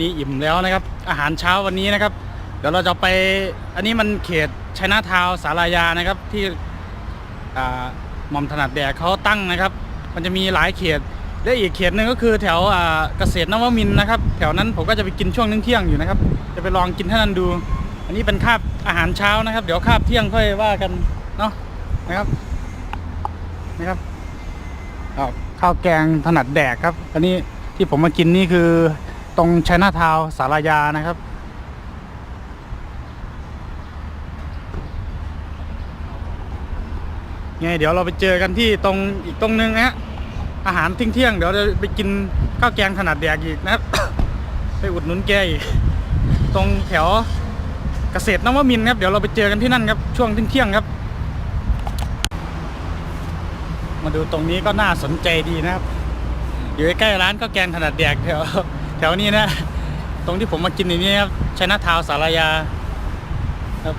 นี่อิ่มแล้วนะครับ อาหารเช้าวันนี้นะครับ เดี๋ยวเราจะไปอันนี้มันเขตชัยนาทาวสารายานะครับที่หม่อมถนัดแดกเขาตั้งนะครับ มันจะมีหลายเขตและอีกเขตหนึ่งก็คือแถวเกษตรนวมินนะครับ แถวนั้นผมก็จะไปกินช่วงเที่ยงอยู่นะครับ จะไปลองกินท่านั้นดู อันนี้เป็นคาบอาหารเช้านะครับ เดี๋ยวคาบเที่ยงค่อยว่ากันเนาะนะครับนะครับข้าวแกงถนัดแดกครับ อันนี้ที่ผมมากินนี่คือ ตรงชัยนาทาวสารยานะครับ ไงเดี๋ยวเราไปเจอกันที่ตรงอีกตรงนึงนะฮะ อาหารทิ้งเที่ยงเดี๋ยวเราไปกินข้าวแกงถนัดแดกอีกนะครับ ไปอุดหนุนแกอีก ตรงแถวเกษตรนวมินครับ เดี๋ยวเราไปเจอกันที่นั่นครับ ช่วงเที่ยงครับ มาดูตรงนี้ก็น่าสนใจดีนะครับ อยู่ใกล้ร้านข้าวแกงถนัดแดกแถว แถวนี้นะ ตรงที่ผมมากินอย่างนี้ครับชัยนาทาว์สารยาครับ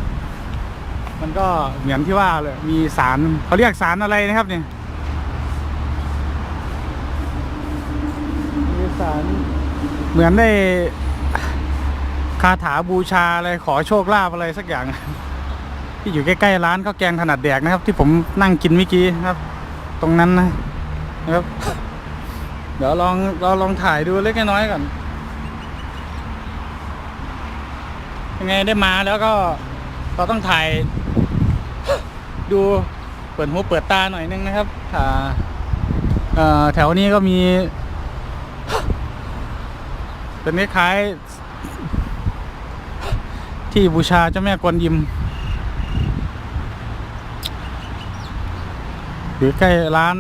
มันก็เหมือนที่ว่าเลยมีสารเขาเรียกสารอะไรนะครับเนี่ยมีสารเหมือนได้คาถาบูชาอะไรขอโชคลาภอะไรสักอย่าง ที่อยู่ใกล้ๆร้านข้าวแกงถนัดแดกนะครับ ที่ผมนั่งกินเมื่อกี้นะครับ ตรงนั้นนะครับ ดี๋ยวลองเราลองถ่ายดูเล็กน้อยก่อนยังไงได้มาแล้วก็เราต้องถ่าย ดูเปิดหูเปิดตาหน่อยนึงนะครับอ่าแถวนี้ก็มีเป็นคล้ายๆที่บูชาเจ้าแม่กวนยิมอยู่ใกล้ร้าน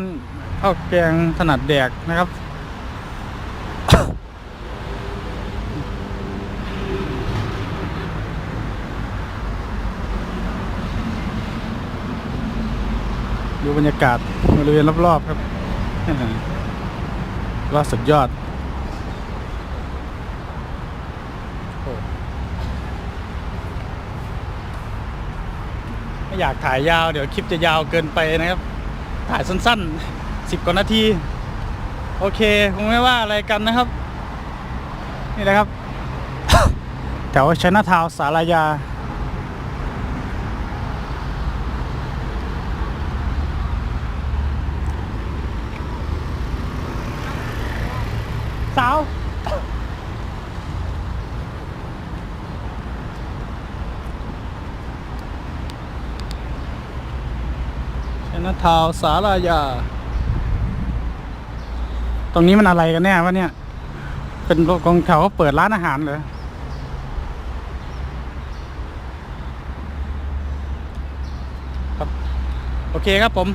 ข้าวแกงถนัดแดกนะครับ ดูบรรยากาศบริเวณรอบๆครับว่าสุดยอดไม่อยากถ่ายยาวเดี๋ยวคลิปจะยาวเกินไปนะครับ ถ่ายสั้นๆสิบกว่านาที โอเค คงไม่ว่าอะไรกันนะครับ นี่แหละครับ แถวชนะทาวสารายา สาว ชนะทาวสารายา ตรงนี้มันอะไรกันแน่วะเนี่ย เป็นกองแถวเขาเปิดร้านอาหารเลยครับโอเคครับผม